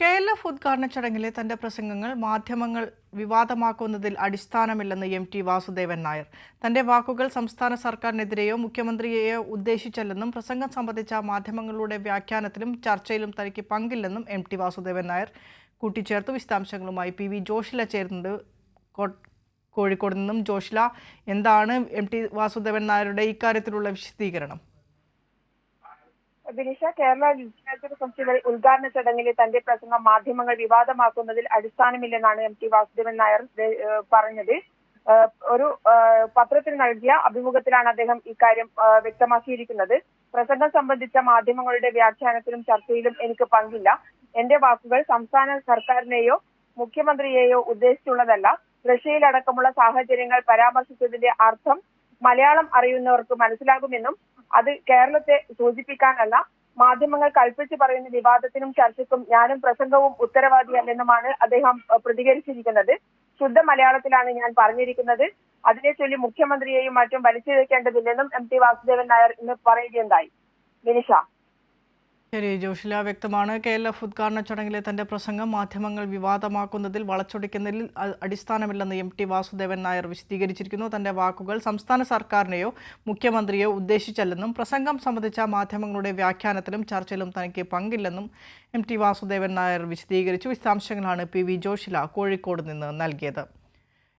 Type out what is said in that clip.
K L F ഉദ്ഘാടന ചടങ്ങിലെ തന്റെ പ്രസംഗങ്ങൾ മാധ്യമങ്ങൾ വിവാദമാക്കുന്നതിൽ അടിസ്ഥാനമില്ലെന്ന് എം ടി വാസുദേവൻ നായർ. തന്റെ വാക്കുകൾ സംസ്ഥാന സർക്കാരിനെതിരെയോ മുഖ്യമന്ത്രിയെയോ ഉദ്ദേശിച്ചല്ലെന്നും പ്രസംഗം സംബന്ധിച്ച മാധ്യമങ്ങളുടെ വ്യാഖ്യാനത്തിലും ചർച്ചയിലും തനിക്ക് പങ്കില്ലെന്നും എം ടി വാസുദേവൻ നായർ കൂട്ടിച്ചേർത്ത്. വിശദാംശങ്ങളുമായി പി വി ജോഷില ചേരുന്നുണ്ട്. കോഴിക്കോട് നിന്നും ജോഷില എന്താണ് എം ടി വാസുദേവൻ നായരുടെ ഇക്കാര്യത്തിലുള്ള വിശദീകരണം? ബിനിഷ കേരള ലിറ്ററേച്ചർ ഫെസ്റ്റിവൽ ഉദ്ഘാടന ചടങ്ങിലെ തന്റെ പ്രസംഗം മാധ്യമങ്ങൾ വിവാദമാക്കുന്നതിൽ അടിസ്ഥാനമില്ലെന്നാണ് എം ടി വാസുദേവൻ നായർ പറഞ്ഞത്. ഒരു പത്രത്തിൽ നൽകിയ അഭിമുഖത്തിലാണ് അദ്ദേഹം ഇക്കാര്യം വ്യക്തമാക്കിയിരിക്കുന്നത്. പ്രസംഗം സംബന്ധിച്ച മാധ്യമങ്ങളുടെ വ്യാഖ്യാനത്തിലും ചർച്ചയിലും എനിക്ക് പങ്കില്ല. എന്റെ വാക്കുകൾ സംസ്ഥാന സർക്കാരിനെയോ മുഖ്യമന്ത്രിയെയോ ഉദ്ദേശിച്ചുള്ളതല്ല. റഷ്യയിലടക്കമുള്ള സാഹചര്യങ്ങൾ പരാമർശിച്ചതിന്റെ അർത്ഥം മലയാളം അറിയുന്നവർക്ക് മനസ്സിലാകുമെന്നും അത് കേരളത്തെ സൂചിപ്പിക്കാനല്ല. മാധ്യമങ്ങൾ കൽപ്പിച്ച് പറയുന്ന വിവാദത്തിനും ചർച്ചയ്ക്കും ഞാനും പ്രസംഗവും ഉത്തരവാദിയല്ലെന്നുമാണ് അദ്ദേഹം പ്രതികരിച്ചിരിക്കുന്നത്. ശുദ്ധ മലയാളത്തിലാണ് ഞാൻ പറഞ്ഞിരിക്കുന്നത്. അതിനെ ചൊല്ലി മുഖ്യമന്ത്രിയെയും മറ്റും വലിച്ചു വെക്കേണ്ടതില്ലെന്നും എം ടി വാസുദേവൻ നായർ ഇന്ന് പറയുകയുണ്ടായി. വിനിഷ ശരി ജോഷില വ്യക്തമാണ്. കെ എൽ എഫ് ഉദ്ഘാടന ചടങ്ങിലെ തന്റെ പ്രസംഗം മാധ്യമങ്ങൾ വിവാദമാക്കുന്നതിൽ വളച്ചൊടിക്കുന്നതിൽ അടിസ്ഥാനമില്ലെന്ന് എം ടി വാസുദേവൻ നായർ വിശദീകരിച്ചിരിക്കുന്നു. തന്റെ വാക്കുകൾ സംസ്ഥാന സർക്കാരിനെയോ മുഖ്യമന്ത്രിയോ ഉദ്ദേശിച്ചല്ലെന്നും പ്രസംഗം സംബന്ധിച്ച മാധ്യമങ്ങളുടെ വ്യാഖ്യാനത്തിലും ചർച്ചയിലും തനിക്ക് പങ്കില്ലെന്നും എം ടി വാസുദേവൻ നായർ വിശദീകരിച്ചു. വിശദാംശങ്ങളാണ് പി വി ജോഷില കോഴിക്കോട് നിന്ന് നൽകിയത്.